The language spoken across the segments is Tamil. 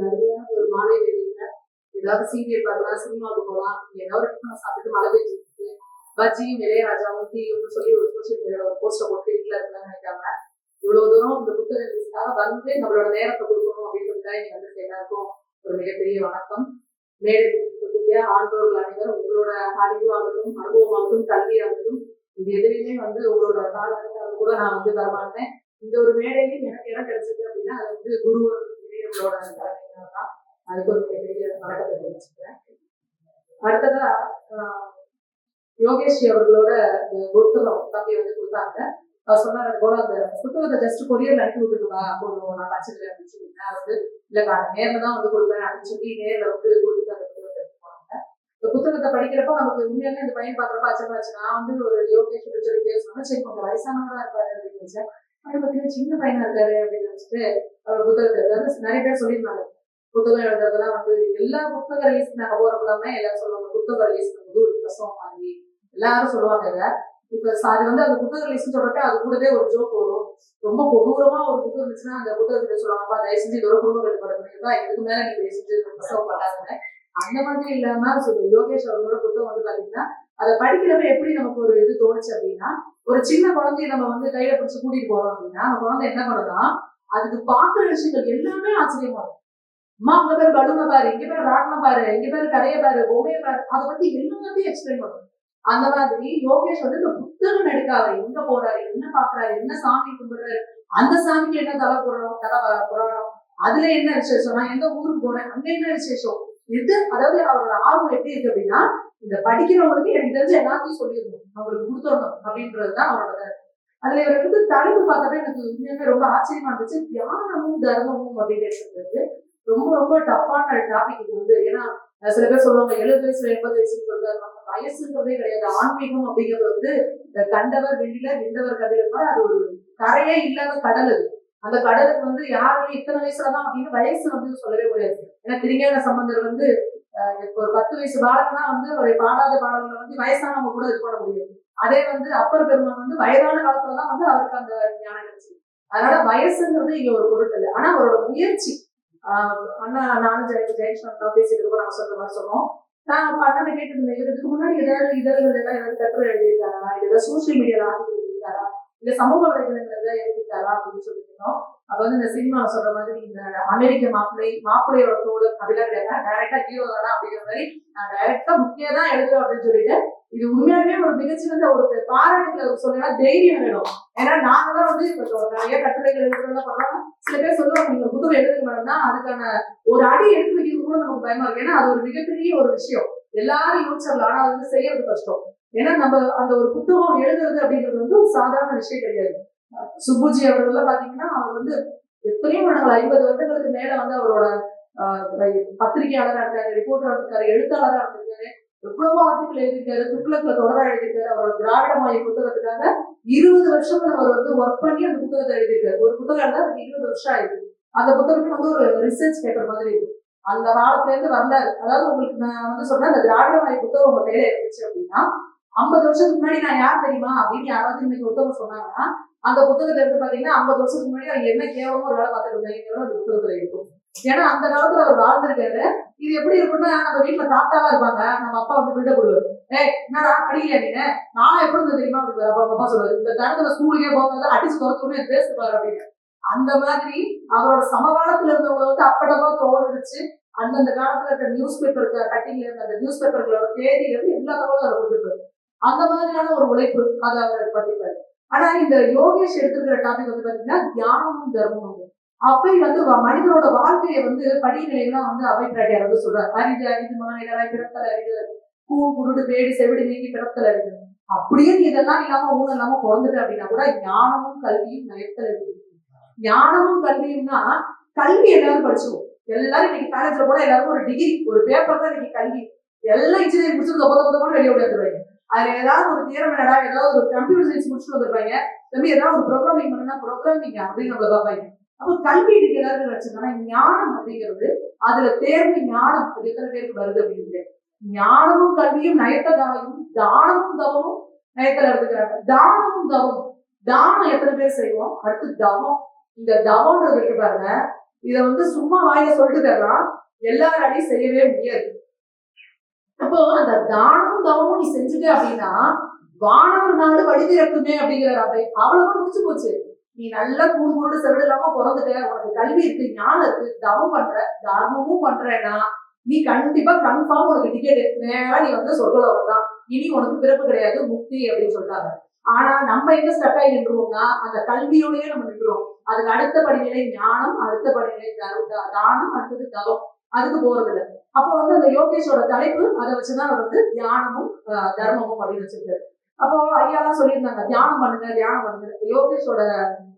நிறைய ஒரு மாலை வெளியில ஏதாவது சீரியல் பார்க்கலாம் சினிமாவுக்கு போகலாம் ஏதாவது ஒரு சாப்பிட்டு மழை பெஞ்சிட்டு பஜ்ஜி பஜ்ஜியும் இளையராஜாவும் டீயும் சொல்லி ஒரு சோசியல் மீடியாவில் ஒரு போஸ்டர் போட்டு வீட்டில் இருந்தாங்க நினைக்காம இவ்வளவு தூரம் இந்த புத்தகங்களுக்காக வந்து நம்மளோட நேரத்தை கொடுக்கணும் அப்படின்றதுக்காக நீங்க வந்து எல்லாருக்கும் ஒரு மிகப்பெரிய வணக்கம் மேடை இருக்கக்கூடிய ஆண்டோர்கள் அனைவரும் உங்களோட அறிவாகட்டும் அனுபவமாகட்டும் கல்வியாகட்டும் இது எதுலையுமே வந்து உங்களோட காலகட்டத்தில் கூட நான் வந்து தரமாட்டேன் இந்த ஒரு மேடையில் எனக்கு இடம் கிடைச்சது அப்படின்னா அது வந்து குருவர் இளையவர்களோட தான் அதுக்கு ஒரு பெரிய வணக்கத்தை தெரிவிச்சுக்கிறேன் அடுத்ததா ஆஹ், யோகேஷ் அவர்களோட புத்தகம் தம்பி வந்து கொடுத்தாங்க. அவர் சொன்னாரு போல அந்த புத்தகத்தை ஜஸ்ட் கொரியர்ல அனுப்பி விட்டுருவா போதும் நான் வச்சுக்கிறேன் அப்படின்னு சொல்லி. நான் வந்து இல்ல நான் நேர்ல தான் வந்து கொடுப்பேன் அப்படின்னு சொல்லி நேர்ல வந்து கொடுத்துட்டு அந்த புத்தகத்தை எடுத்துட்டு போனாங்க. இந்த புத்தகத்தை படிக்கிறப்ப நமக்கு உண்மையாலே இந்த பையன் பாக்குறப்ப அச்சமாச்சு நான் வந்து ஒரு யோகேஷ் சொல்லி பேசணும்னா சரி கொஞ்சம் வயசானவரா இருப்பாரு அப்படின்னு நினைச்சேன். பார்த்தீங்கன்னா சின்ன பையனா இருக்காரு அப்படின்னு நினைச்சிட்டு அவர் புத்தகத்தை அதாவது நிறைய பேர் சொல்லியிருந்தாங்க. புத்தகம் எழுதுறதெல்லாம் வந்து எல்லா புத்தக ரிலீஸ் நாங்க போறப்பலாமே எல்லாரும் சொல்லுவாங்க. புத்தக ரிலீஸ் வந்து ஒரு பிரசவம் மாதிரி. எல்லாரும் சொல்லுவாங்க இதை. இப்ப அது வந்து அந்த புத்தக ரிலீஸ் சொல்றப்ப அது கூடவே ஒரு ஜோக் வரும். ரொம்ப கொடூரமா ஒரு புத்தகம் இருந்துச்சுன்னா அந்த புத்தகத்துல சொல்லுவாங்கப்பா தயவு செஞ்சு இதோட குடும்பங்கள் படக்கூடியதா இதுக்கு மேல நீங்க தயவு செஞ்சு பிரசவம் பண்ணாதுங்க. அந்த மாதிரி இல்லாம சொல்லு யோகேஷ் அவர்களோட புத்தகம் வந்து பாத்தீங்கன்னா அதை படிக்கிறப்ப எப்படி நமக்கு ஒரு இது தோணுச்சு அப்படின்னா ஒரு சின்ன குழந்தைய நம்ம வந்து கையில பிடிச்சு கூட்டிட்டு போறோம் அப்படின்னா அந்த குழந்தை என்ன பண்ணுதா? அதுக்கு பாக்குற விஷயங்கள் எல்லாமே ஆச்சரியமா இருக்கும். அம்மா அங்க பேர் பலூனை பாரு இங்க பேர் ராட்டினம் பாரு இங்க பேர் கரையை பாரு பொம்மையை பாரு அதை பத்தி எல்லாத்தையும் எக்ஸ்பிளைன் பண்ணும். அந்த மாதிரி யோகேஷ் வந்து இந்த புத்தகம் எடுக்காரு எங்க போறாரு என்ன பாக்குறாரு என்ன சாமி கும்பிடுறாரு அந்த சாமிக்கு என்ன தலை போடுறோம் தலை வ- புராணம் அதுல என்ன விசேஷம் நான் எந்த ஊருக்கு போறேன் அங்க என்ன விசேஷம்? எது அதாவது அவரோட ஆர்வம் எப்படி இருக்கு அப்படின்னா இந்த படிக்கிறவங்களுக்கு எனக்கு தெரிஞ்ச எல்லாத்தையும் சொல்லியிருந்தோம் அவங்களுக்கு கொடுத்துடணும் அப்படின்றதுதான் அவரோட அதுல இவர் வந்து தலைப்பு பார்த்தப்ப எனக்கு உண்மையுமே ரொம்ப ஆச்சரியமா இருந்துச்சு. தியானமும் தர்மமும் அப்படின்றது ரொம்ப ரொம்ப டஃப்பான டாபிக் இது வந்து. ஏன்னா சில பேர் சொல்லுவாங்க எழுபது வயசுல எண்பது வயசுன்னு சொல்றாங்க நம்ம வயசுன்றதே கிடையாது. ஆன்மீகம் அப்படிங்கிறது வந்து இந்த கண்டவர் வெளியில நின்றவர் கடையில் மாதிரி அது ஒரு கரையே இல்லாத கடல் அது. அந்த கடலுக்கு வந்து யாரும் இத்தனை வயசுலதான் அப்படின்னு வயசு வந்து சொல்லவே முடியாது. ஏன்னா திருஞான சம்பந்தர் வந்து இப்போ ஒரு பத்து வயசு பாலகனா வந்து ஒரு பாடாத பாடல்களை வந்து வயசானவங்க கூட இது பண்ண முடியும் அதே வந்து அப்பர் பெருமான் வந்து வயதான காலத்துலதான் வந்து அவருக்கு அந்த ஞானம் கிடைச்சு அதனால வயசுங்கிறது இங்க ஒரு பொருட்கள் இல்லை. ஆனா அவரோட முயற்சி ஆஹ் அண்ணா நானும் ஜெய ஜெயகிருஷ்ணன் பேசிட்டு நாங்க சொல்ற மாதிரி சொன்னோம் நான் அப்ப அண்ணனை கேட்டு இருந்தேன் இதுக்கு முன்னாடி ஏதாவது இதழ்கள் எல்லாம் ஏதாவது கட்டுரை எழுதியிருக்காங்க இல்ல ஏதாவது சோசியல் மீடியால ஆர்டிகல் இல்ல சமூக வலைதளங்கள் ஏதாவது அப்படின்னு சொல்லியிருந்தோம். அது வந்து இந்த சினிமா சொல்ற மாதிரி இந்த அமெரிக்க மாப்பிள்ளை மாப்பிள்ளையோட தோடு அப்படிலாம் கிடையாது டைரக்டா ஹீரோ தானா அப்படிங்கிற மாதிரி நான் டைரக்டா முக்கியம் தான் எழுதுறேன் அப்படின்னு சொல்லிட்டு இது உண்மையாலுமே ஒரு மிகச்சிறந்த ஒரு பாராட்டுகளை சொல்லலாம் தைரியம் வேணும். ஏன்னா நாங்களாம் வந்து இப்ப நிறைய கட்டுரைகள் எழுதுறதா பண்றாங்க சில பேர் சொல்லுவாங்க நீங்க புத்தகம் எழுதுங்க மேடம் அதுக்கான ஒரு அடி எடுத்து வைக்கிறது கூட நமக்கு பயமா இருக்கு. ஏன்னா அது ஒரு மிகப்பெரிய ஒரு விஷயம். எல்லாரும் யோசிச்சிடலாம் ஆனா அது வந்து செய்யறது கஷ்டம். ஏன்னா நம்ம அந்த ஒரு புத்தகம் எழுதுறது அப்படிங்கிறது வந்து ஒரு சாதாரண விஷயம் கிடையாது. சுப்புஜி அவர்கள்லாம் பாத்தீங்கன்னா அவர் வந்து எத்தனையோ வருடங்கள் ஐம்பது வருடங்களுக்கு மேல வந்து அவரோட ஆஹ், இருக்காரு ரிப்போர்ட்டரா இருக்காரு எழுத்தாளரா இருந்திருக்காரு எவ்வளவோ ஆர்டிக்கல் எழுதியிருக்காரு துக்ளக்ல தொடரா எழுதியிருக்காரு. அவரோட திராவிட மாய புத்தகத்துக்காக இருபது வருஷம் அவர் வந்து ஒர்க் பண்ணி அந்த புத்தகத்தை எழுதியிருக்காரு. ஒரு புத்தகம் எழுத அதுக்கு இருபது வருஷம் ஆயிருக்கு அந்த புத்தகமே வந்து ஒரு ரிசர்ச் பேப்பர் மாதிரி இருக்கு. அந்த காலத்துல இருந்து வரலாறு அதாவது உங்களுக்கு நான் வந்து சொன்னேன் அந்த திராவிட மாய புத்தகம் உங்க கையில இருந்துச்சு அப்படின்னா ஐம்பது வருஷத்துக்கு முன்னாடி நான் யார் தெரியுமா அப்படின்னு யாராவது இன்னைக்கு ஒருத்தவங்க சொன்னாங்கன்னா அந்த புத்தகத்தை எடுத்து பாத்தீங்கன்னா ஐம்பது வருஷத்துக்கு முன்னாடி அவர் என்ன கேவலமோ ஒரு வேலை பார்த்துட்டு இருந்தாங்க அந்த புத்தகத்துல இருக்கும். ஏன்னா அந்த காலத்துல அவர் வாழ்ந்திருக்காரு. இது எப்படி இருக்கும்னா நம்ம வீட்டுல தாத்தாவா இருப்பாங்க. நம்ம அப்பா வந்து பில்ட கொடுவாரு ஏய் என்னடா படிக்கலையா நீங்க நான் எப்படி இருந்தது தெரியுமா? அப்படி அப்பா அப்பா சொல்லுவாரு இந்த தரத்துல ஸ்கூலுக்கே போகும்போது அடிச்சு துரத்துமே பேசுவாரு அப்படின்னு. அந்த மாதிரி அவரோட சமகாலத்துல இருந்தவங்க வந்து அப்படமா தோணுச்சு அந்தந்த காலத்துல இருக்க நியூஸ் பேப்பர் கட்டிங்ல இருந்த அந்த நியூஸ் பேப்பர்களோட தேதியில இருந்து எல்லா தகவலும் அதை கொடுத்துருப்பாரு. அந்த மாதிரியான ஒரு உழைப்பு அதை அவர் பண்ணிருப்பாரு ஆனா இந்த யோகேஷ் எடுத்துக்கிற டாபிக் வந்து பாத்தீங்கன்னா தியானமும் தர்மமும் அப்பை வந்து மனிதனோட வாழ்க்கையை வந்து படிநிலையெல்லாம் வந்து அவை பிராட்டியார் வந்து சொல்றாரு. அரிது அரிது மாநிலராய் பிறத்தல் அரிது. பூ குருடு பேடி செவிடு நீங்கி பிறத்தல் அரிது. அப்படியே நீ இதெல்லாம் இல்லாம ஊழல் இல்லாம பிறந்துட்டு அப்படின்னா கூட ஞானமும் கல்வியும் நயத்தல் இருக்கு ஞானமும் கல்வியும்னா கல்வி எல்லாரும் படிச்சிருவோம். எல்லாரும் இன்னைக்கு காலேஜ்ல கூட எல்லாருக்கும் ஒரு டிகிரி ஒரு பேப்பர் தான் இன்னைக்கு கல்வி. எல்லாம் இன்ஜினியரிங் முடிச்சு தொப்ப தொப்ப வெளியே விடுவாங்க அதுல ஏதாவது ஒரு தியரம் என்னடா ஏதாவது ஒரு கம்ப்யூட்டர் சயின்ஸ் முடிச்சுட்டு வந்திருப்பாங்க. தம்பி ஏதாவது ஒரு ப்ரோக்ராமிங் பண்ணுனா ப்ரோக்ராமிங் அப்படின்னு நம்மள பார்ப்பாங்க. அப்போ கல்வி இதுக்கு எல்லாருக்கும் வச்சிருந்தோம்னா ஞானம் அப்படிங்கிறது அதுல தேர்வு ஞானம் அது எத்தனை பேருக்கு வருது அப்படின்னு ஞானமும் கல்வியும் நயத்ததாயும் தானமும் தவமும் நயத்துல எடுத்துக்கிறாங்க தானமும் தவம் தானம் எத்தனை பேர் செய்வோம்? அடுத்து தவம். இந்த தவம்ன்றது இருக்கு பாருங்க. இதை வந்து சும்மா வாயில சொல்லிட்டு தரலாம். எல்லாராலையும் செய்யவே முடியாது. அப்போ அந்த தானமும் தவமும் நீ செஞ்சுட்ட அப்படின்னா வானவர் நாடு வழிதிறக்குமே அப்படிங்கிற அப்படி அவ்வளவுதான் முடிச்சு போச்சு. நீ நல்லா கூடு கூடு செவிடு இல்லாம பிறந்துட்ட உனக்கு கல்வி இருக்கு ஞானம் இருக்கு தவம் பண்ற தர்மமும் பண்றேன்னா நீ கண்டிப்பா கன்ஃபார்ம் உனக்கு டிக்கெட் நேரா நீ வந்து சொல்லலாம் தான். இனி உனக்கு பிறப்பு கிடையாது முக்தி அப்படின்னு சொல்றாங்க ஆனா நம்ம எங்க ஸ்டக் ஆகி நின்றுவோம்னா அந்த கல்வியோடய நம்ம நின்றுவோம் அதுக்கு அடுத்த படிநிலை ஞானம் அடுத்த படிநிலை தானம் அடுத்தது தவம். அதுக்கு போறதில்ல. அப்போ வந்து அந்த யோகேஷோட தலைப்பு அதை வச்சுதான் வந்து தியானமும் ஆஹ், தர்மமும் அப்படின்னு வச்சிருக்காரு. அப்போ ஐயாலாம் சொல்லியிருந்தாங்க தியானம் பண்ணுங்க தியானம் பண்ணுங்க. யோகேஷோட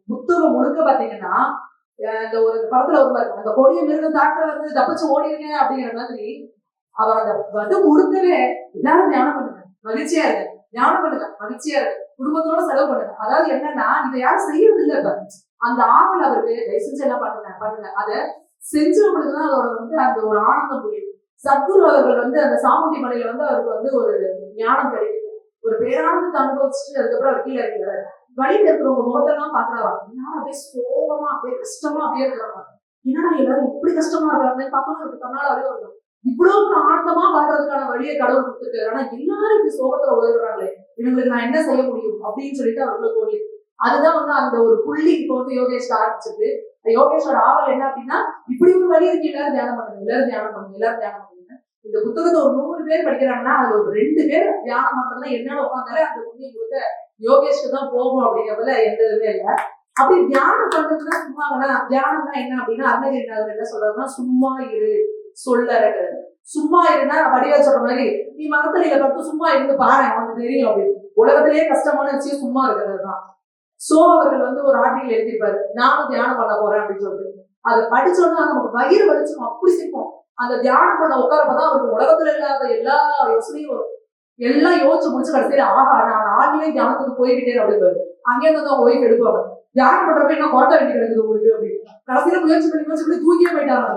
புத்தகம் முழுக்க பாத்தீங்கன்னா இந்த ஒரு படத்துல ஒரு அந்த கொடிய மிருகம் தாக்க வந்து தப்பிச்சு ஓடிடுங்க அப்படிங்கிற மாதிரி அவர் அந்த வந்து முழுக்கவே எல்லாரும் தியானம் பண்ணுங்க. மகிழ்ச்சியா இருங்க. தியானம் பண்ணுங்க. மகிழ்ச்சியா இருக்கு குடும்பத்தோட செலவு பண்ணுங்க. அதாவது என்னன்னா இதை யாரும் செய்யறது இல்லை இப்ப. அந்த ஆவல் அவருக்கு தயவு செஞ்சு எல்லாம் பண்ணுங்க பண்ணுங்க. அதை செஞ்சவங்களுக்கு தான் அதோட வந்து அந்த ஒரு ஆனந்தம் புரியும். சத்குரு அவர்கள் வந்து அந்த சாமுண்டி மலையில வந்து அவருக்கு வந்து ஒரு ஞானம் கிடைக்குது. ஒரு பேரானந்தத்தை அனுபவிச்சுட்டு அதுக்கப்புறம் அவர் கீழே இருக்கிறாரு வழியில் இருக்கிறவங்க முகத்தெல்லாம் பாக்குறாங்க ஏன்னா அப்படியே சோகமா அப்படியே கஷ்டமா அப்படியே இருக்கிறாங்க என்னடா எல்லாரும் இப்படி கஷ்டமா இருக்காங்க பார்க்கணும் இருக்கு தன்னால அதே வரும் இவ்வளவு ஆனந்தமா வாழ்றதுக்கான வழியை கடவுள் கொடுத்துருக்காரு. ஆனா எல்லாரும் இப்படி சோகத்துல உதவுறாங்களே இவங்களுக்கு நான் என்ன செய்ய முடியும் அப்படின்னு சொல்லிட்டு அவர்களை தோணியது அதுதான் வந்து அந்த ஒரு புள்ளி இப்போ வந்து யோகேஷ் ஆரம்பிச்சது யோகேஷோட ஆவல் என்ன அப்படின்னா இப்படி ஒரு வழி இருக்கு. எல்லாரும் தியானம் பண்ணுங்க எல்லாரும் தியானம் பண்ணுங்க எல்லாரும் தியானம் பண்ணுங்க இந்த புத்தகத்தை ஒரு நூறு பேர் படிக்கிறாங்கன்னா அது ஒரு ரெண்டு பேர் தியானம் பண்றதுன்னா என்னன்னு உட்காந்தாலே அந்த புண்ணியம் கொடுத்த யோகேஷ்க்கு தான் போகும் அப்படிங்கிறதுல எந்த இதுவுமே இல்லை. அப்படி தியானம் பண்றதுன்னா சும்மாங்கன்னா தியானம்னா என்ன அப்படின்னா அருணகிரிநாதர் என்ன சொல்றாருன்னா சும்மா இரு சொல்லறது சும்மா இருந்தா வடிவா சொல்ற மாதிரி நீ மரத்தடியில பார்த்து சும்மா இருந்து பாரு அவனுக்கு தெரியும் அப்படின்னு. உலகத்திலேயே கஷ்டமான விஷயம் சும்மா இருக்கிறது தான் சோ அவர்கள் வந்து ஒரு ஆர்டிகல் எழுதியிருப்பாரு நானும் தியானம் பண்ண போறேன் அப்படின்னு சொல்லிட்டு. அதை படிச்சோன்னா நமக்கு வயிறு வலிச்சுக்கும் அப்படி சிரிப்போம். அந்த தியானம் பண்ண உட்காரப்பதான் அவருக்கு உலகத்துல இல்லாத எல்லா யோசனையும் வரும். எல்லாம் யோசிச்சு முடிச்சு கடைசியில ஆஹா நான் ஆன்லைன் தியானத்துக்கு போய்கிட்டேன் அப்படின்னு அங்கே இருந்து தான் ஓய்வு எடுப்பாங்க. தியானம் பண்றப்ப என்ன குறைக்க வேண்டி கிடைக்குது உங்களுக்கு அப்படின்னு. கடைசியில முயற்சி பண்ணி முயற்சி பண்ணி தூக்கியே போயிட்டாங்க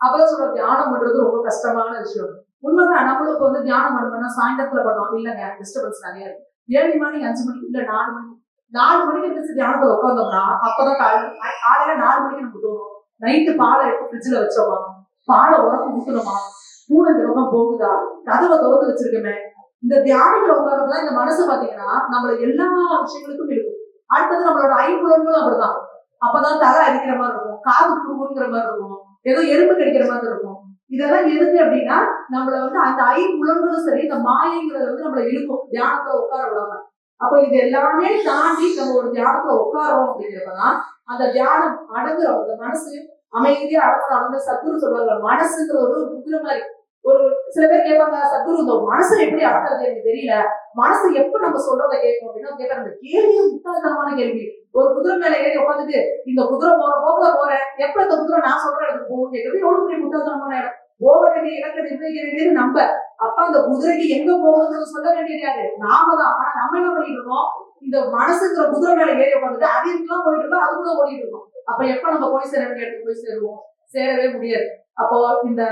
அப்பதான் சொல்ற தியானம் பண்றது ரொம்ப கஷ்டமான விஷயம். உண்மைதான் நம்மளுக்கு வந்து தியானம் பண்ணணும்னா சாயந்தரத்துல பண்ணோம் இல்லைங்க டிஸ்டர்பன்ஸ் நிறைய இருக்கு. ஏழு மணி அஞ்சு மணி இல்ல நாலு மணி. நாலு மணிக்கு எந்திரிச்சு தியானத்துல உட்காந்தோம்னா அப்பதான் காலையில காலையில நாலு மணிக்கு நமக்கு தோணும் நைட்டு பாலை எடுத்து ஃப்ரிட்ஜில் வச்சோமா? பாலை உரப்பு ஊற்றணுமா பூனை இந்த பக்கம் போகுதா? கதவை திறந்து வச்சிருக்கமே. இந்த தியானத்துல உட்கார்றதுதான் இந்த மனசு பாத்தீங்கன்னா நம்மள எல்லா விஷயங்களுக்கும் இருக்கும் அடுத்தது நம்மளோட ஐம்புலன்களும் அப்படிதான். அப்பதான் தலை அடிக்கிற மாதிரி இருக்கும் காது குறுங்குற மாதிரி இருக்கும் ஏதோ எறும்பு கடிக்கிற மாதிரி இருக்கும். இதெல்லாம் எதுக்கு அப்படின்னா நம்மள வந்து அந்த ஐம்புலன்களும் சரி இந்த மாயங்கிறது வந்து நம்மள இழுக்கும். தியானத்துல உட்கார விடாம. அப்ப இது எல்லாமே தாண்டி நம்ம ஒரு தியானத்துல உட்காரோம் அப்படிங்கிறப்பதான் அந்த தியானம் அடங்குறோம் அந்த மனசு அமைதியா அடங்க அடங்க சத்துரு சொல்லுவாங்க மனசுங்கிறது வந்து ஒரு குதிரை மாதிரி. ஒரு சில பேர் கேட்பாங்க சத்குரு இந்த மனசை எப்படி அடக்கிறது எனக்கு தெரியல. மனசு எப்ப நம்ம சொல்றதை கேட்கும் அப்படின்னா கேட்கற அந்த கேள்வியே முட்டாள்தனமான கேள்வி. ஒரு குதிரை மேல ஏறி உட்காந்துட்டு இந்த குதிரை போற போக்குல போறேன் எப்ப இந்த குதிரை நான் சொல்ற இடத்துக்கு போகும் கேட்கறது எவ்வளவு பெரிய முட்டாள்தனமான இடம். போக வேண்டிய இடத்தை நிர்ணயிக்க நம்ம அப்ப அந்த குதிரைக்கு எங்க போகுதுன்னு சொல்ல வேண்டியது நாம தான் ஆனா நம்ம என்ன பண்ணிட்டு இருக்கோம்? இந்த மனசுங்கிற குதிரை மேல ஏறி உட்காந்துட்டு அது இதுக்கெல்லாம் போயிட்டு இருக்கோம். அதுக்குள்ள ஓடிட்டு இருக்கோம். அப்ப எப்ப நம்ம போய் சேர வேண்டிய இடத்துக்கு போய் சேருவோம்? சேரவே முடியாது. அப்போ இந்த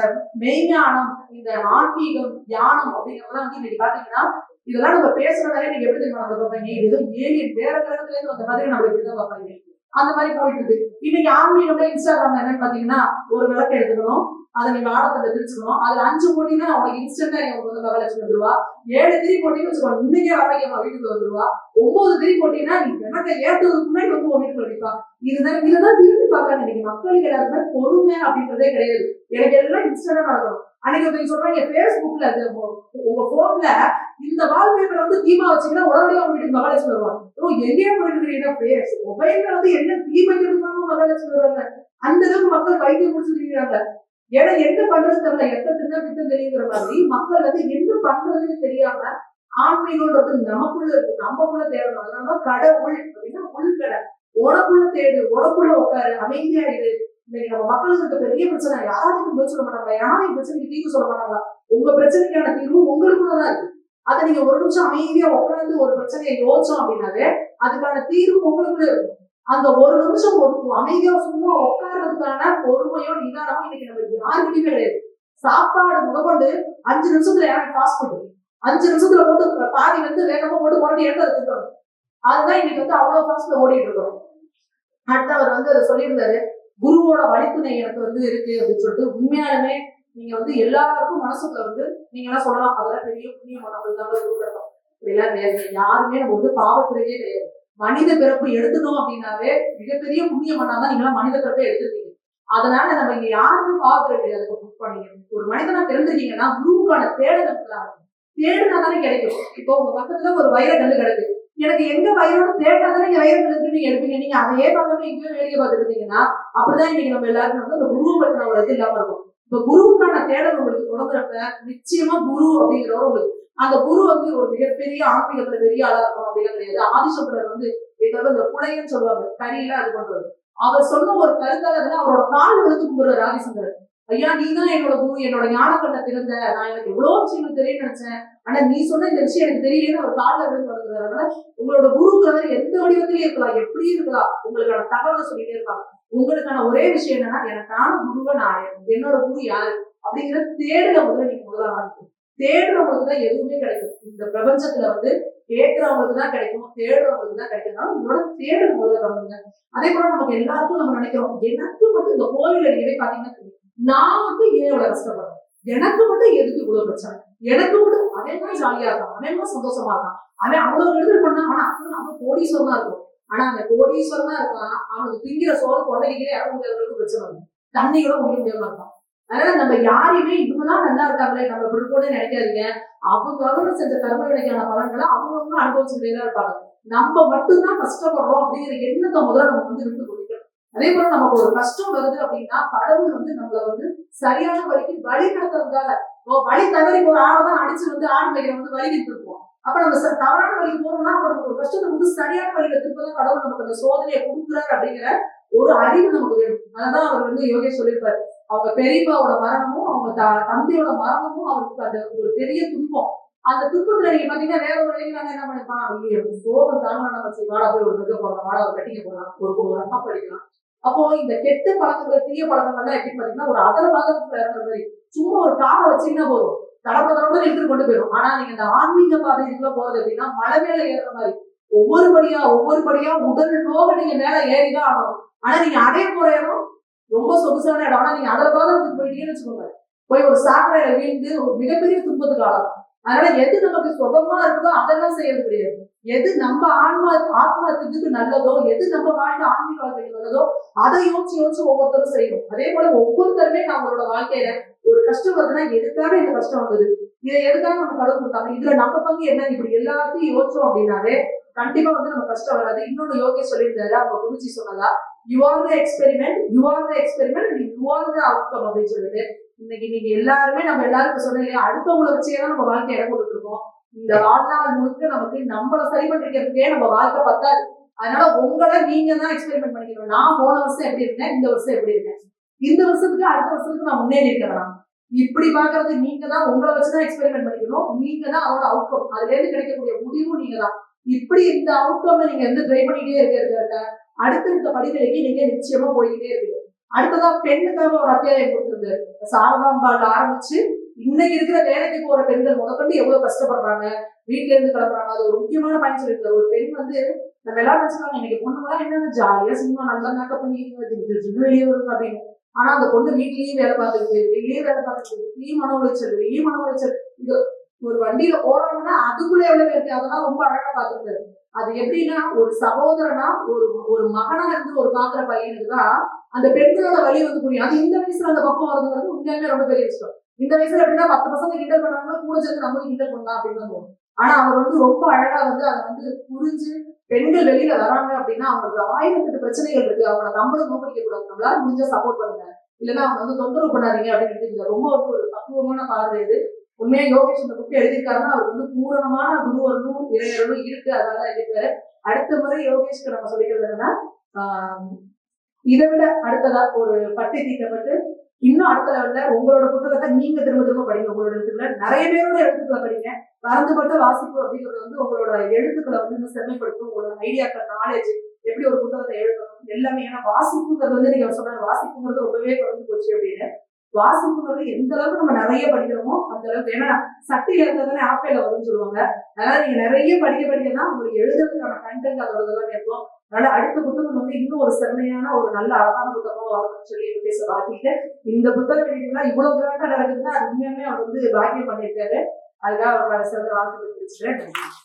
மெய்ஞானம் இந்த ஆன்மீகம் தியானம் அப்படிங்கறதெல்லாம் வந்து இன்னைக்கு பாத்தீங்கன்னா இதெல்லாம் நம்ம பேசுறதாலே நீங்க எப்படி தெரியுமா நம்ம பார்ப்பாங்க? இது ஏதோ ஏலியன் வேற கிரகத்துல இருந்து வந்த மாதிரி நம்ம இப்படிதான் பார்ப்பாங்க. அந்த மாதிரி போயிட்டு இருக்கு. இன்னைக்கு ஆன்மீகம்ல இன்ஸ்டாகிராம்ல என்னன்னு பாத்தீங்கன்னா ஒரு விளக்க எடுத்துக்கணும். அதை நீ வாழத்தை தெரிஞ்சுக்கணும் அதுல அஞ்சு போட்டினா அவங்க இன்ஸ்டன்டா நீங்க வந்து மகாலட்சுமி வந்துருவா. ஏழு திரி போட்டின்னு வச்சுக்கோ இன்னைக்கே வரவைக்கமா வீட்டுக்கு வந்துருவா. ஒன்பது திரி போட்டினா நீ எனக்கு ஏற்றதுக்கு முன்னாடி வந்து உன் வீட்டுக்கு அடிப்பா இதுதான் இதுதான் விரும்பி பார்க்கறாங்க. இன்னைக்கு மக்களுக்கு எல்லாருமே பொறுமை அப்படின்றதே கிடையாது. எனக்கு எல்லாம் இன்ஸ்டன்டா நடக்கணும். அன்னைக்கு ஒருத்தங்க சொல்றாங்க பேஸ்புக்ல அது உங்க- போன்ல இந்த வால்பேப்பர் வந்து தீமா வச்சீங்கன்னா உடனே அவங்க வீட்டுக்கு மகாலட்சுமி வருவாங்க. ஓ எங்கேயே போயிட்டு பேஸ் மொபைல்ல வந்து என்ன தீமைக்கிறதுக்காக மகாலட்சுமி வருவாங்க. அந்த அளவுக்கு மக்கள் வைத்தியம் முடிச்சுருக்கிறாங்க ஏன்னா என்ன பண்றது தெரியல. எத்த திட்டம் வித்தம் தெரியுங்கிற மாதிரி மக்கள் வந்து என்ன பண்றதுன்னு தெரியாம ஆன்மீகம்ன்றது நமக்குள்ள இருக்கு. நமக்குள்ள தேடணும் அதனாலதான் கடவுள் அப்படின்னா உள்கடை. உனக்குள்ள தேடு உனக்குள்ள உட்காரு. அமைதியா இரு. இன்னைக்கு நம்ம மக்களுக்கு இருக்க பெரிய பிரச்சனை யாரும் பதில் சொல்ல மாட்டாங்க யாரும் பிரச்சனைக்கு தீர்வு சொல்ல மாட்டாங்க. உங்க பிரச்சனைக்கான தீர்வு உங்களுக்குள்ளதான் இருக்கு. அதை நீங்க ஒரு நிமிஷம் அமைதியா உட்காந்து ஒரு பிரச்சனையை யோசிச்சோம் அப்படின்னாவே அதுக்கான தீர்வு உங்களுக்குள்ள இருக்கும். அந்த ஒரு நிமிஷம் ஒரு அமைதியா சும்மா உட்கார்றதுக்கான பொறுமையோ நிதானமோ இன்னைக்கு நம்ம யாருக்கிட்டையுமே கிடையாது. சாப்பாடு முதற்கொண்டு அஞ்சு நிமிஷத்துல யாரும் பாஸ் பண்ணுவோம் அஞ்சு நிமிஷத்துல போட்டு பாதி வந்து வேகமா போட்டு புரட்டி எடுத்து அதை அதுதான் இன்னைக்கு வந்து அவ்வளவு ஃபாஸ்ட்ல ஓடிட்டு இருக்கிறோம் அடுத்து அவர் வந்து அதை சொல்லியிருந்தாரு. குருவோட வழித்துணை எனக்கு வந்து இருக்கு அப்படின்னு சொல்லிட்டு உண்மையாலுமே நீங்க வந்து எல்லாருக்கும் மனசுக்குள்ள வந்து நீங்க எல்லாம் சொல்லலாம். அதெல்லாம் பெரிய புண்ணியம் பண்ணவங்களுக்கு தான் குரு கிடைக்கும் இப்படிலாம் யாருமே நம்ம வந்து பாவத்துறையே கிடையாது. மனித பிறப்பு எடுத்துட்டோம் அப்படின்னாவே மிகப்பெரிய புண்ணியம் பண்ணாதான் நீங்க மனித பிறப்பை எடுத்துருக்கீங்க. அதனால நம்ம இங்க யாருமே பாவத்துறை கிடையாது புக் பண்ணீங்க. ஒரு மனிதனா பிறந்திருக்கீங்கன்னா குருவுக்கான தேடல் இருக்கலாம் தேடுனா தானே கிடைக்கும். இப்போ உங்க பக்கத்துல ஒரு வைர கல்லு கிடக்கு. எனக்கு எங்க வயிறோட தேட்டா தானே வயிறு வைர கல்லுக்கு நீங்க எடுப்பீங்க. நீங்க அதையே பார்க்காம எங்கேயோ வேடிக்கை பார்த்துருந்தீங்கன்னா அப்படிதான் இன்னைக்கு நம்ம எல்லாருக்கும் வந்து அந்த குருவை பத்தின ஒரு இது இல்லாம இருக்கும். இப்ப குருவுக்கான தேடல் உங்களுக்கு தொடங்குறப்ப நிச்சயமா குரு அப்படிங்கிறவர் உங்களுக்கு அந்த குரு வந்து ஒரு மிகப்பெரிய ஆன்மீகத்துல பெரிய ஆளா இருக்கும் அப்படிங்கிறது கிடையாது. ஆதிசங்கரர் வந்து ஏதாவது இந்த புலையன்னு சொல்லுவாங்க. கரியெல்லாம் அது பண்றது அவர் சொன்ன ஒரு கருத்தால அவரோட கால் விழுந்து கும்பிடுறாரு ஆதிசங்கரர். ஐயா நீ தான் என்னோட குரு என்னோட ஞானக்கண்ணை திறந்த. நான் எனக்கு எவ்வளவு விஷயங்கள் தெரியும் நினைச்சேன். ஆனா நீ சொன்ன இந்த விஷயம் எனக்கு தெரியலன்னு ஒரு காலில் விழுந்து தொடங்குறாரு உங்களோட குருங்கிறவர் எந்த வடிவத்திலயும் இருக்கலாம் எப்படி இருக்கலாம் உங்களுக்கான தகவலை சொல்லிட்டே இருப்பாங்க. உங்களுக்கான ஒரே விஷயம் என்னன்னா எனக்கான குருவை நான் என்னோட குரு யாரு? அப்படிங்கிற தேடல முதல்ல நீங்க முதல்ல இருக்கும் தேடுறவங்களுக்கு தான் எதுவுமே கிடைக்கும். இந்த பிரபஞ்சத்துல வந்து கேட்கறவங்களுக்கு தான் கிடைக்கும் தேடுறவங்களுக்கு தான் கிடைக்கும். உங்களோட தேடல் முதல்ல கவனிங்க. அதே போல நமக்கு எல்லாருக்கும் நம்ம நினைக்கிறோம் எனக்கு மட்டும் இந்த கோவில் அடிக்கடி பாத்தீங்கன்னா தெரியும். நான் வந்து ஏன் இவ்வளவு கஷ்டப்படுறேன்? எனக்கு மட்டும் எதுக்கு இவ்வளவு பிரச்சனை? எனக்கு மட்டும் அவன் தான் ஜாலியா இருக்கான் அவன் தான் சந்தோஷமா இருக்கான். அவன் அவ்வளவு விடுதல் பண்ணா ஆனா அவன் அவன் கோடீஸ்வரனா இருக்கும். ஆனா அந்த கோடீஸ்வரனா இருக்கான் அவனுக்கு திங்கிற சோறு குழந்தைகளே இறங்க முடியாதவங்களுக்கு பிரச்சனை வரும் தண்ணி கூட முடிய முடியாம இருக்கான். அதனால நம்ம யாரையுமே இவங்கதான் நல்லா இருக்காங்களே நம்ம இப்படி கூட நினைக்காதீங்க. அவங்க அவங்க செஞ்ச கர்மவினைக்கான பலன்களை அவங்கவுங்க அனுபவிச்சுட்டே தான் இருப்பாங்க. நம்ம மட்டும்தான் கஷ்டப்படுறோம் அப்படிங்கிற எண்ணத்தை முதல்ல நம்ம வந்து விட்டு கொடுக்கணும் அதே போல நமக்கு ஒரு கஷ்டம் வருது அப்படின்னா கடவுள் வந்து நம்மளை வந்து சரியான வழிக்கு வழி நடத்துறதுக்காக ஓ வழி தவறி ஒரு ஆளை தான் அடிச்சு வந்து ஆடு வைக்கிற வந்து வழி திருப்போம் அப்ப நம்ம ச- தவறான வழி போறோம்னா நமக்கு ஒரு கஷ்டத்தை வந்து சரியான வழியில திருப்பதான் கடவுள் நமக்கு அந்த சோதனையை கொடுக்குறாரு அப்படிங்கிற ஒரு அறிவு நமக்கு வேணும். அதான் அவர் வந்து யோகேஷ் சொல்லியிருப்பாரு. அவங்க பெரியப்பாவோட மரணமும் அவங்க த- தந்தையோட மரணமும் அவருக்கு அந்த ஒரு பெரிய துன்பம். அந்த துன்பத்துல நீங்க பாத்தீங்கன்னா வேற ஒரு வழியில என்ன பண்ணிருப்பான் ஐயோ சோகம் தாங்க நம்ம வாடா போய் ஒரு மிக போடலாம் வாடா ஒரு கட்டிக்க போடலாம் ஒரு ஒரு அம்மா படிக்கலாம். அப்போ இந்த கெட்ட பழக்கங்கள் தீய பழக்கங்கள்லாம் எப்படி பாத்தீங்கன்னா ஒரு அதர பாதத்துல இறங்குற மாதிரி. சும்மா ஒரு காலை வச்சீங்கன்னா போதும். தடப்ப தடப்ப எடுத்துட்டு கொண்டு போயிடும். ஆனா நீங்க இந்த ஆன்மீக பாதை இதுக்குள்ள போறது அப்படின்னா மலை மேல ஏறுற மாதிரி. ஒவ்வொரு படியா ஒவ்வொரு படியா உடல் நோக நீங்க மேல ஏறிதான் ஆகணும். ஆனா நீங்க அடைய போற இடம் ரொம்ப சொகுசான இடம். ஆனா நீங்க அதர பாதத்துக்கு போயிட்டீங்கன்னு வச்சுக்கோங்க. போய் ஒரு சாக்கடையில வீழ்ந்து ஒரு மிகப்பெரிய துன்பத்துக்கு ஆளாகும். அதனால எது நமக்கு சுகமா இருக்குதோ அதெல்லாம் செய்யறது கிடையாது. எது நம்ம ஆன்மா ஆத்மாத்துக்கு நல்லதோ எது நம்ம வாழ்க்கை ஆன்மீக வாழ்க்கைக்கு நல்லதோ அதை யோசிச்சு யோசிச்சு ஒவ்வொருத்தரும் செய்யணும். அதே போல ஒவ்வொருத்தருமே நம்மளோட வாழ்க்கையில ஒரு கஷ்டம் வருதுன்னா எதுக்காக இந்த கஷ்டம் வந்தது? இதை எதுக்காக நம்ம கடவுள் கொடுத்தாங்க? இதுல நம்ம பங்கு என்ன? இப்படி எல்லாத்தையும் யோசிச்சோம் அப்படின்னாலே கண்டிப்பா வந்து நம்ம கஷ்டம் வராது. இன்னொன்னு யோகி சொல்லியிருந்தாரு அவங்க குருஜி சொன்னதா you are the experiment you are the experiment you are the outcome அப்படின்னு சொல்லிட்டு இன்னைக்கு நீங்க எல்லாருமே நம்ம எல்லாருக்கும் சொன்ன இல்லையா? அடுத்தவங்களை வச்சே தான் நம்ம வாழ்க்கை இடம் கொடுத்துருக்கோம். இந்த வாழ்நாள் முழுக்க நமக்கு நம்மளை சரி பண்ணிக்கிறதுக்கே நம்ம வாழ்க்கை பத்தாது. அதனால உங்களை நீங்க தான் எக்ஸ்பெரிமெண்ட் பண்ணிக்கணும். நான் போன வருஷம் எப்படி இருக்கேன் இந்த வருஷம் எப்படி இருக்கேன் இந்த வருஷத்துக்கு அடுத்த வருஷத்துக்கு நான் முன்னேறி இருக்கிறேன் இப்படி பாக்குறது நீங்க தான் உங்களை வச்சுதான் எக்ஸ்பெரிமெண்ட் பண்ணிக்கணும். நீங்க தான் அதோட அவுட்கம் அதுல இருந்து கிடைக்கக்கூடிய முடிவும் நீங்க தான். இப்படி இந்த அவுட்கம் நீங்க வந்து ட்ரை பண்ணிட்டே இருக்கிறத அடுத்தடுத்த படிநிலைக்கு நீங்க நிச்சயமா போய்கிட்டே இருக்கீங்க அடுத்ததா பெண்ணுக்காக ஒரு அத்தியாயம் கொடுத்திருந்தாரு சாரதாம்பாள் ஆரம்பிச்சு இன்னைக்கு இருக்கிற வேலைக்கு போற பெண்கள் முதற்கொண்டு எவ்வளவு கஷ்டப்படுறாங்க? வீட்டுல இருந்து கிளம்புறாங்க. அது ஒரு முக்கியமான பயன் சொல்லியிருக்காரு. ஒரு பெண் வந்து நம்ம எல்லாரும் வச்சுக்காங்க இன்னைக்கு பொண்ணுங்களாம் என்னென்ன ஜாலியா சினிமா நல்லா மேக்கப் பண்ணிக்கிறீங்க வெளியே வருங்க அப்படின்னு. ஆனா அந்த பொண்ணு வீட்லயும் வேலை பார்த்துருக்கு வெளியே வேலை பார்த்துருக்கு வெளியே மன உளைச்சல் வெளியே மன உளைச்சல். இது ஒரு வண்டியில போறாங்கன்னா அதுக்குள்ள எவ்வளவு பேருக்கு? அதெல்லாம் ரொம்ப அழகா பார்த்துருக்காரு. அது எப்படின்னா ஒரு சகோதரனா ஒரு ஒரு மகனா இருந்து ஒரு பாக்குற பையனுக்கு தான் அந்த பெண்களோட வழி வந்து புரியும். அது இந்த வயசுல அந்த பக்கம் வருதுங்கிறது உண்மையாலுமே ரொம்ப பெரிய விஷயம். இந்த வயசுல எப்படின்னா பத்து பசங்க கிண்டல் பண்ணாங்கன்னா கூட சேர்ந்து நம்ம கிண்டல் பண்ணலாம் அப்படின்னு தோணும். ஆனா அவர் வந்து ரொம்ப அழகா வந்து அதை வந்து புரிஞ்சு பெண்கள் வெளியில வராங்க அப்படின்னா அவங்களுக்கு ஆயிரத்தெட்டு பிரச்சனைகள் இருக்கு. அவங்கள நம்மளும் நோக்கடிக்க கூடாது நம்மளால முடிஞ்ச சப்போர்ட் பண்ணுங்க. இல்லைன்னா அவங்க வந்து தொந்தரவு பண்ணாதீங்க அப்படின்னு ரொம்ப ஒரு பக்குவமான பார்வை இது. உண்மையா யோகேஷ் இந்த புக்கு எழுதியிருக்காருன்னா அவருக்கு வந்து பூரணமான குருவர்களும் இறையருளும் இருக்கு. அதனால எழுதியிருக்காரு அடுத்த முறை யோகேஷ்க்கு நம்ம சொல்லிக்கிறது என்னன்னா ஆஹ் இதை விட அடுத்ததா ஒரு பட்டை தீட்டப்பட்டு இன்னும் அடுத்த லெவல்ல உங்களோட புத்தகத்தை நீங்க திரும்ப திரும்ப படிங்க. உங்களோட எழுத்துக்களை நிறைய பேரோட எழுத்துக்களை படிங்க. பறந்துபட்ட வாசிப்பு அப்படிங்கிறது வந்து உங்களோட எழுத்துக்களை வந்து இன்னும் செம்மைப்படுத்தும். உங்களோட ஐடியாக்கள் நாலேஜ் எப்படி ஒரு புத்தகத்தை எழுதணும் எல்லாமே. ஏன்னா வாசிப்புங்கிறது வந்து நீங்க சொன்ன வாசிப்புங்கிறது ரொம்பவே குறைஞ்சு போச்சு அப்படின்னு வாசிப்பு வந்து எந்த அளவுக்கு நம்ம நிறைய படிக்கிறோமோ அந்த அளவுக்கு ஏன்னா சட்டியில இருந்தா ஆப்பிள் வரும்னு சொல்லுவாங்க. அதனால நீங்க நிறைய படிக்க படிக்க தான் உங்களுக்கு எழுதுறதுக்கான கண்டென்ட் அதோட இதெல்லாம் இருக்கும் அதனால அடுத்த புத்தகம் வந்து இன்னும் ஒரு செம்மையான ஒரு நல்ல அழகான புத்தகம் அப்படின்னு சொல்லி பேச வாழ்த்திட்டு இந்த புத்தகம் வெளியீடுலாம் இவ்வளவு கிராண்டா நடக்குதுன்னா அது அவர் வந்து பாக்கியம் பண்ணியிருக்காரு. அதுக்காக அவர் சிறந்த வாழ்த்து தெரிவிச்சுக்கிறேன்